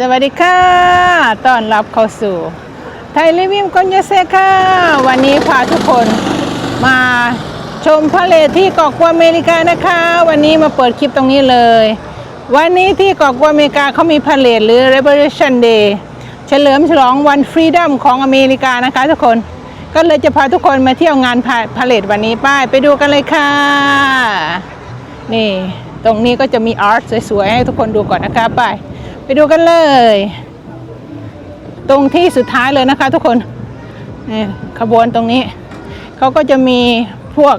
สวัสดีค่ะ ต้อนรับเข้าสู่ไทยรีวิวกอนยาเซค่ะ วันนี้พาทุกคนมาชมพาเลทที่เกาะกัวอเมริกานะคะ วันนี้มาเปิดคลิปตรงนี้เลย วันนี้ที่เกาะกัวอเมริกาเขามีพาเลทหรือ Revolution Day เฉลิมฉลองวันฟรีดัมของอเมริกานะคะทุกคน ก็เลยจะพาทุกคนมาเที่ยวงานพาพาเลทวันนี้ป้ายไปดูกันเลยค่ะ นี่ ตรงนี้ก็จะมีอาร์ตสวยๆ ให้ทุกคนดูก่อนนะคะไป ไปดูกันเลย ตรงที่สุดท้ายเลยนะคะทุกคนนี่ขบวนตรงนี้ เขาก็จะมีพวก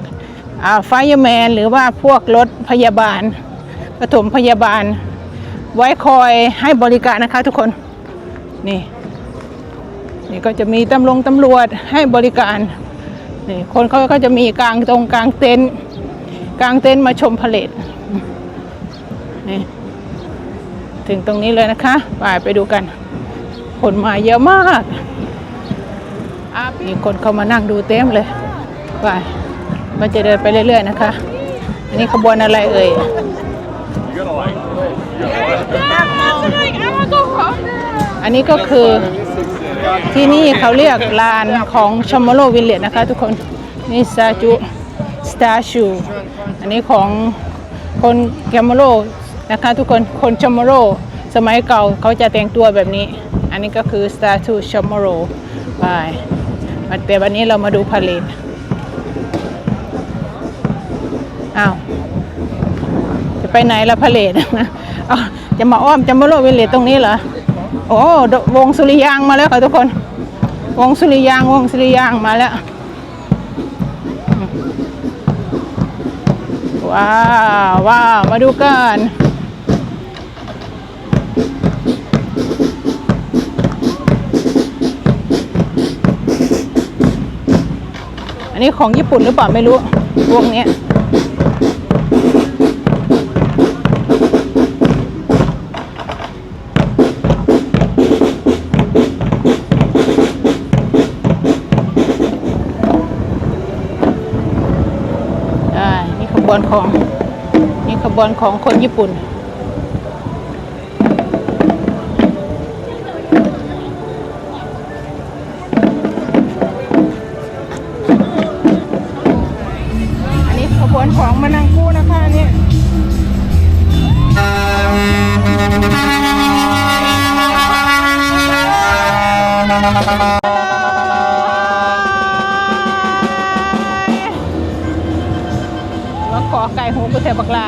ไฟแมนหรือว่าพวกรถพยาบาลปฐมพยาบาล ไว้คอยให้บริการนะคะทุกคน นี่ นี่ก็จะมีตำรวจตำรวจให้บริการ นี่คนเขาก็จะมีกลางตรงกลางเต็นท์กลางเต็นท์มาชมพาเลทนี่ ถึงตรงนี้เลยนะคะไปไปดูกัน คนมาเยอะมากมีคนเข้ามานั่งดูเต็มเลยไปมันจะเดินไปเรื่อย ๆ นะคะ อันนี้ขบวนอะไรเอ่ยอันนี้ก็คือที่นี่เขาเรียกลานของชมโลวิลเลจนะคะ ทุกคนนี่สตาจูสตาชูอันนี้ของคนแกมโล นะคะทุกคนคนชมโลสมัยเก่าเขาจะแต่งตัวแบบนี้ อันนี้ก็คือสตาชูชมโลไปแต่วันนี้เรามาดูพาเลทอ้าวจะไปไหนละพาเลทเอาจะมาอ้อมจะมาโลวิลเลจตรงนี้เหรอโอ้วงสุริยางมาแล้วค่ะทุกคน วงสุริยางวงสุริยางมาแล้วว้าวว้าวมาดูกัน อันนี้ของญี่ปุ่นหรือเปล่าไม่รู้วงนี้นี่ขบวนของ นี่ขบวนของคนญี่ปุ่น ขบวนของมานังกู้นะคะอันนี่ว่าขอไก่หูกุเทบักลา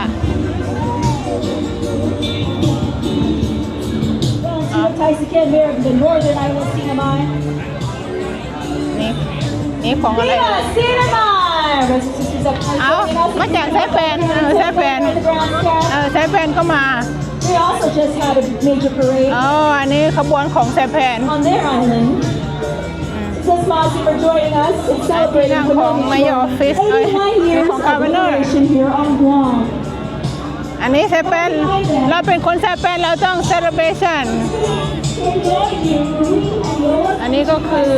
Tyson Kid here from the Northern Iowa CMI. นี่นี่ของอะไร Viva CMI! Brothers and sisters up เอามาจากสายแฟนเออสายแฟน The broadcast. เออสายแฟนก็มา We also just had a major parade อ๋ออันนี้ขบวนของสายแฟน on their island. Just Mossy for joining us and celebrating นั่งของ Mayor Office เอ้ย 89 years ของ of Governor liberation here on Guam. อันนี้สายแฟนเราเป็นคนสายแฟนเราต้อง celebration อันนี้ก็คือ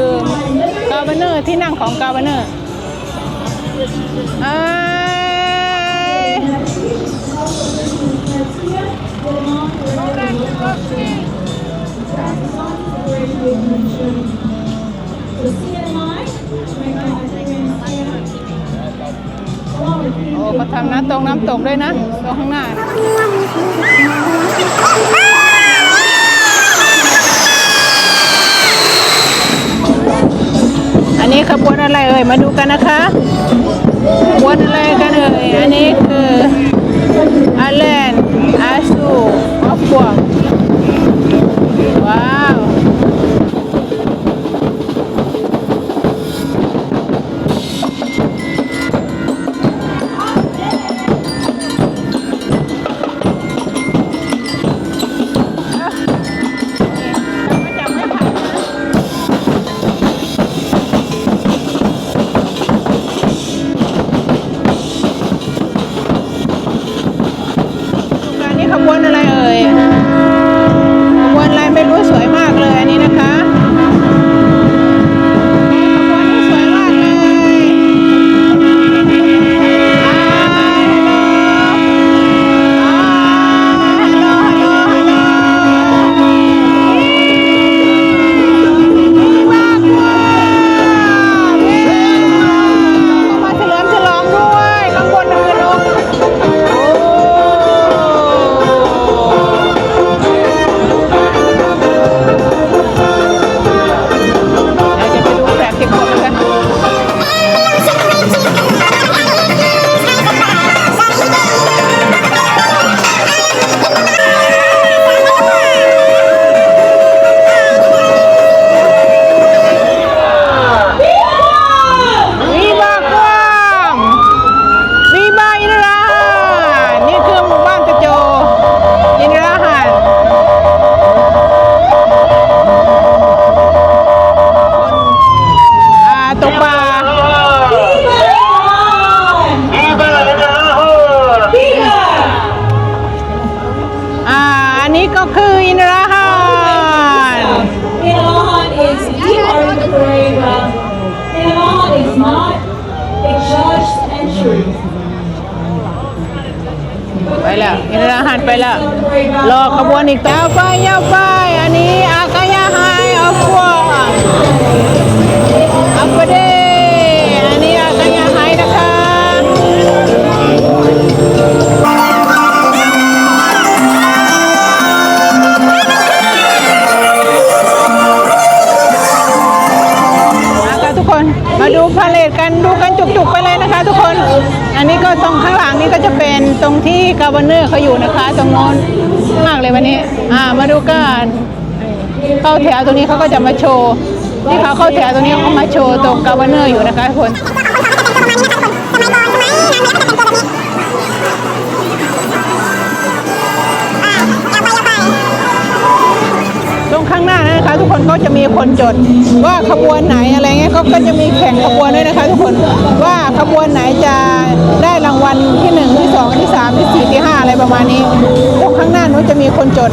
กา v เนอร์ที่นั่งของกา v เนอร์โอ้ก็ทำน้ำตรงน้ำตกด้วยนะตรงข้างหน้า นี้ขบวนอะไรเอ่ยมาดูกันนะคะขบวนอะไรกันเอ่ยอันนี้คืออาเลนอาสูออฟบวง ก็คืออินทราฮานอินราฮาน is you a r the a y a อินทราฮาน is not a judged entry ไปแล้วอินราฮานไปแล้วรอขบวนอีกต่อไปยาวไปอันนี้ อันนี้ก็ตรงข้างหลังนี่ก็จะเป็นตรงที่กาบเนอร์เขาอยู่นะคะ ตรงโน้นมากเลยวันนี้ อ่ามาดูกันเข้าแถวตรงนี้เขาก็จะมาโชว์ที่เขาเข้าแถวตรงนี้เขามาโชว์ตรงกาบเนอร์อยู่นะคะทุกคนางหน้านะคะ ทุกคนก็จะมีคนจดว่าขบวนไหนอะไรเงี้ยก็จะมีแข่งขบวนด้วยนะคะ ทุกคนว่าขบวนไหนจะได้รางวัลที่หนึ่งที่สองที่สามที่สี่ที่ห้าอะไรประมาณนี้ตรงข้างหน้านู้นจะมีคนจด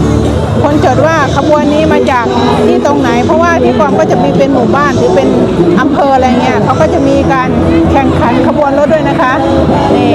คนจดว่าขบวนนี้มาจากที่ตรงไหน เพราะว่าที่กองก็จะมีเป็นหมู่บ้านหรือเป็นอำเภออะไรเงี้ยเขาก็จะมีการแข่งขันขบวนรถด้วยนะคะนี่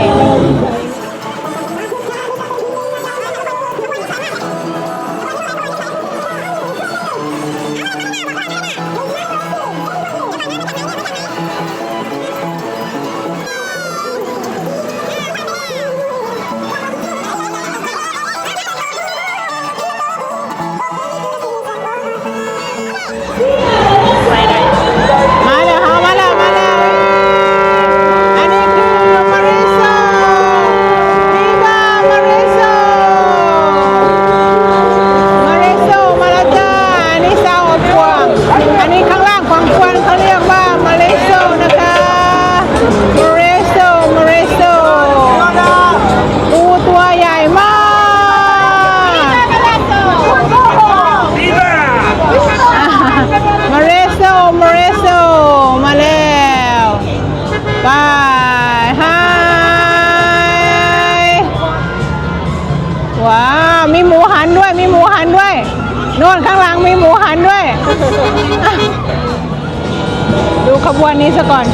นี้ซะก่อน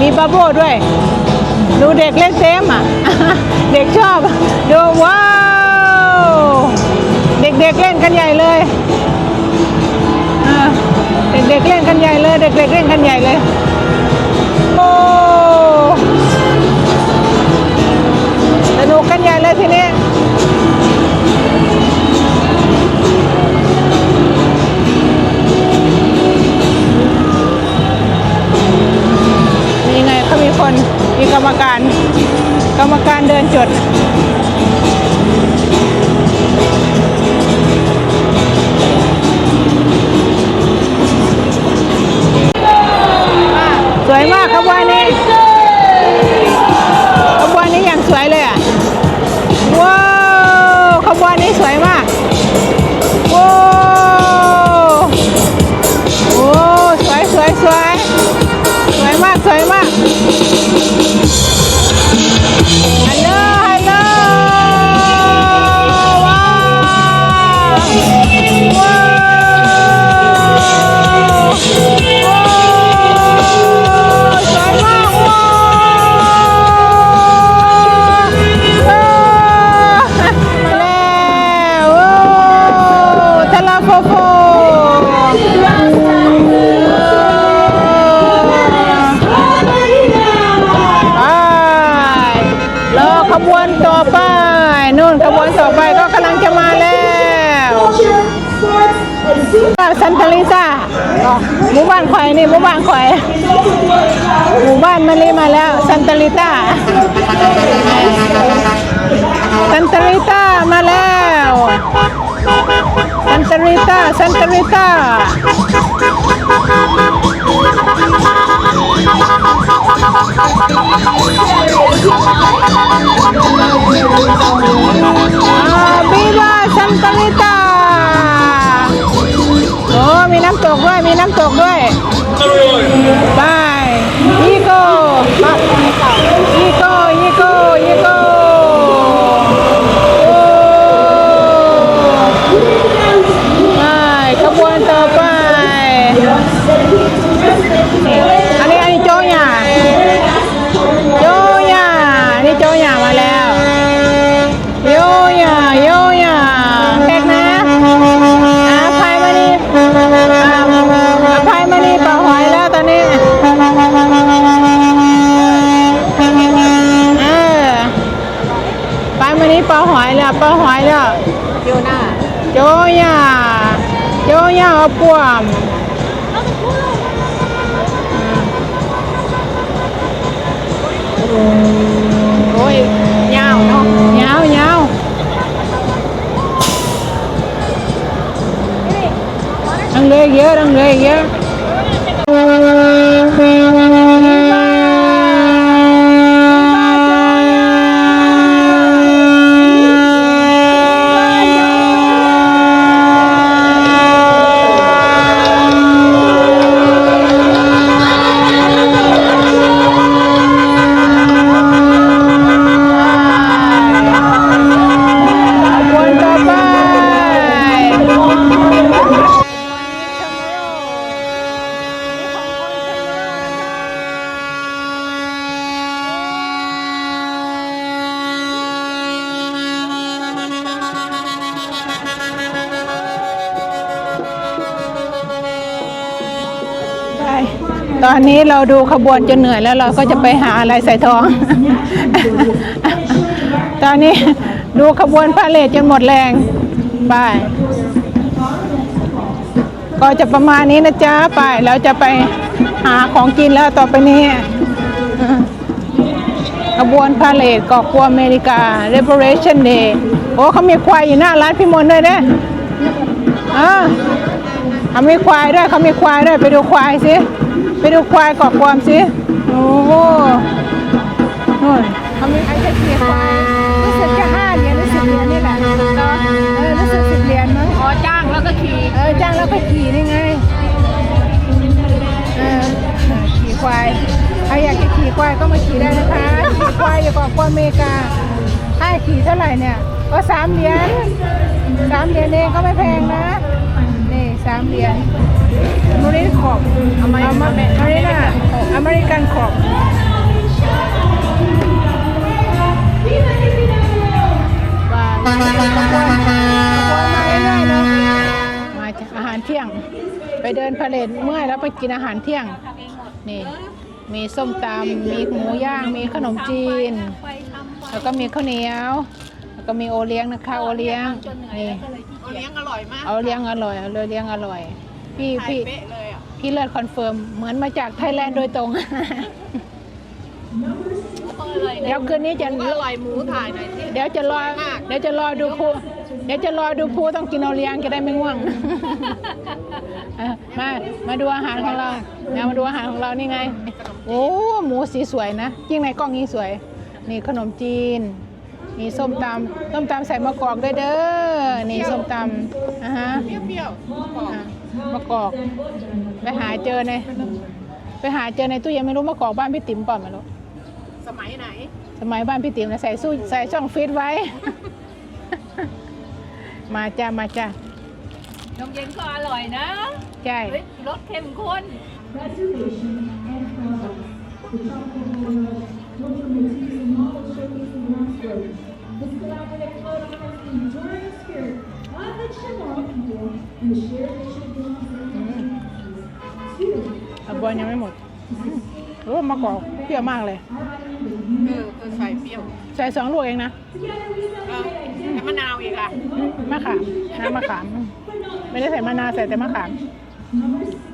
มีบับโบ้ด้วย ดูเด็กเล่นเซมอะ เด็กชอบ ดูว้าว เด็กๆเล่นกันใหญ่เลยเด็กๆเล่นกันใหญ่เลย เด็กๆเล่นกันใหญ่เลย โอ้สนุกกันใหญ่เลยทีนี้นี่ คนมีกรรมการ กรรมการเดินจด ลิมาแล้วซันตาลิต้าซันตาลิต้ามาแล้วซันตาลิต้าซันตาลิต้าบีบาซันตาลิต้าโอ้มีน้ำตกด้วย มีน้ำตกด้วยบายอีโก้ อีโก้อี 조야 조야 업보암 ôi nhau nó. Nhau nhau đang ghê ghê đang ghê ghê นี้เราดูขบวนจนเหนื่อยแล้วเราก็จะไปหาอะไรใส่ท้อง ตอนนี้ดูขบวนพาเลทจนหมดแรงไปก็จะประมาณนี้นะจ๊ะไปเราจะไปหาของกินแล้วต่อไปนี้ขบวนพาเลทกาะกัวอเมริกา Liberation Day โอ้เขามีควายอยู่หน้าร้านพี่มนต์ด้วยเด้ออ่าเขามีควายด้วยเขามีควายด้วยไปดูควายสิ ไปดูควายเกาะกวมสิ โอ้โหนู่นเขามีไอ้จะขี่ควายรู้สึกจะห้าเหรียญหรือสิบเหรียญนี่แหละเนาะเออรู้สึกสิบเหรียญมั้งอ๋อจ้างแล้วก็ขี่ เออจ้างแล้วก็ขี่นี่ไง เออขี่ควายใครอยากจะขี่ควายก็มาขี่ได้นะคะขี่ควายอยู่เกาะกวางอเมริกาถ้าขี่เท่าไหร่เนี่ย ก็สามเหรียญสามเหรียญเองก็ไม่แพงนะ นี่สามเหรียญ มารินขอบอเมริกันมริน่าอเมริกันขอบว้าวมาเรื่อยๆเนอะมาจากอาหารเที่ยง ไปเดินพาเลทเมื่อยแล้วไปกินอาหารเที่ยง นี่ มีส้มตำมีหมูย่าง มีขนมจีน แล้วก็มีข้าวเหนียว แล้วก็มีโอเลี้ยงนะคะ โอเลี้ยง นี่เลี้ยงอร่อยมากเอเลี้ยงอร่อยเอเลี้ยงอร่อย พี่พี่เป๊ะเลยอะพี่เลิศคอนเฟิร์มเหมือนมาจากไทยแลนด์โดยตรงเดี๋ยวคืนนี้จะอร่อยหมูถ่ายหน่อยสิ เดี๋ยวจะรอมาก เดี๋ยวจะรอดูภูเดี๋ยวจะรอดูภูต้องกินเอาเลี้ยงจะได้ไม่ง่วงเออมา มาดูอาหารของเราเนี่ยมาดูอาหารของเรานี่ไง โอ้ หมูสีสวยนะ ยิ่งในกล้องนี้สวย นี่ขนมจีน มีส้มตำส้มตำใส่มะกอกด้วยเด้อนี่ส้มตำอะฮะเปรี้ยวๆบอกอะมะกอกไปหาเจอในไปหาเจอในตู้เย็นไม่รู้มะกอกบ้านพี่ติ๋มเปล่าไม่รู้สมัยไหน สมัยบ้านพี่ติ๋มนะใส่สู้ใส่ช่องฟิตไว้ มาจ้ามาจ้านมเย็นก็อร่อยนะใช่เฮ้ยรสเข้มข้น อะบอลยังไม่หมดโอ้มะกอกเปรี้ยวมากเลยเออเออใส่เปรี้ยว ใส่สองลูกเองนะเออแต่มะนาวอีกอะอืมมะขามน้ำมะขาม ไม่ได้ใส่มะนาวใส่แต่มะขามเ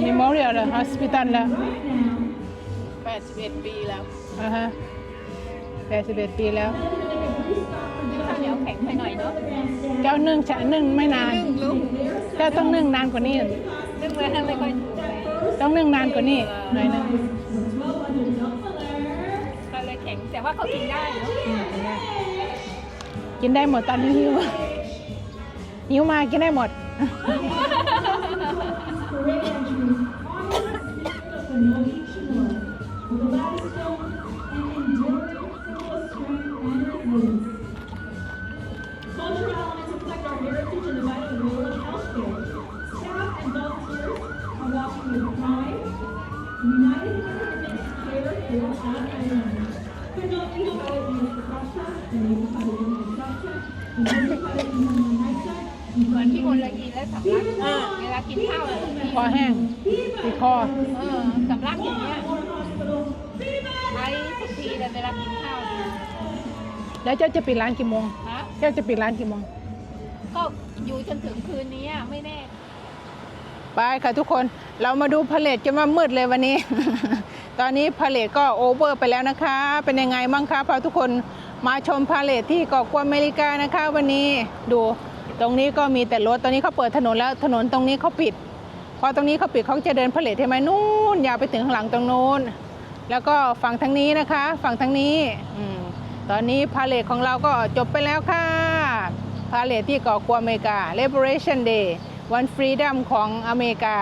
ออมีมอริเอลเลยฮอสพิตัลแล้ว81 ปีแล้วอ่าฮะแปดสิบเอ็ดปีแล้ว ข้าวเหนียวแข็งไปหน่อยเนาะเจ้านึ่งฉะนึ่งไม่นานนึ่งลุงเจ้าต้องนึ่งนานกว่านี้ นึ่งไว้ให้ไม่ค่อยถูกใจต้องนึ่งนานกว่านี้หน่อยนึงก็เลยแข็งแต่ว่าเขากินได้เนาะอืมกินได้กินได้หมดตอนนี้หิวหิวมากินได้หมด Cultural elements reflect our heritage and the vital role of healthcare. Staff and volunteers are walking with pride, united in their commitment to care throughout Ireland. Canopy Solid News Production, and News Television Production, and News Television Night เหมือนที่คนละกินแล้วสำลักเออเวลากินข้าวอะ คอแห้งติดคอ เออสำลักอย่าง เงี้ยใช้ทุกทีเลยเวลากินข้าวเนี่ยแล้วเจ้าจะปิดร้านกี่โมง ฮะเจ้าจะปิดร้านกี่โมง ก็อยู่จนถึงคืนนี้อะไม่แน่ ไปค่ะทุกคนเรามาดูพาเลทจะมามืดเลยวันนี้ ตอนนี้พาเลทก็โอเวอร์ไปแล้วนะคะ เป็นยังไงบ้างคะพาทุกคนมาชมพาเลทที่เกาะกวางอเมริกานะคะ วันนี้ดูตรงนี้ก็มีแต่รถตอนนี้เขาเปิดถนนแล้วถนนตรงนี้เขาปิด พอตรงนี้เขาปิดเขาจะเดินพาเลทใช่ไหมนู่นยาวไปถึงข้างหลังตรงนู้น แล้วก็ฝั่งทางนี้นะคะ ฝั่งทางนี้อมตอนนี้พาเลทของเราก็จบไปแล้วค่ะ พาเลทที่เกาะกวางอเมริกา Liberation Day วันฟรีดัมของอเมริกา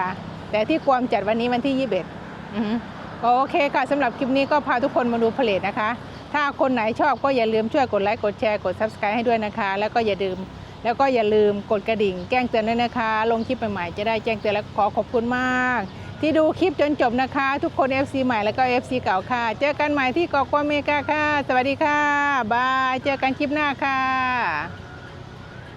แต่ที่กวามจัดวันนี้วันที่ 21ก็โอเคค่ะสำหรับคลิปนี้ก็พาทุกคนมาดูพาเลทนะคะ ถ้าคนไหนชอบก็อย่าลืมช่วยกดไลค์กดแชร์กด Subscribe ให้ด้วยนะคะ แล้วก็อย่าลืมแล้วก็อย่าลืมกดกระดิ่งแจ้งเตือนด้วยนะคะ ลงคลิปใหม่ๆจะได้แจ้งเตือนและขอขอบคุณมาก ที่ดูคลิปจนจบนะคะ ทุกคน FC ใหม่แล้วก็ FC เก่าค่ะ เจอกันใหม่ที่กอกวางอเมกาค่ะ สวัสดีค่ะ บาย เจอกันคลิปหน้าค่ะ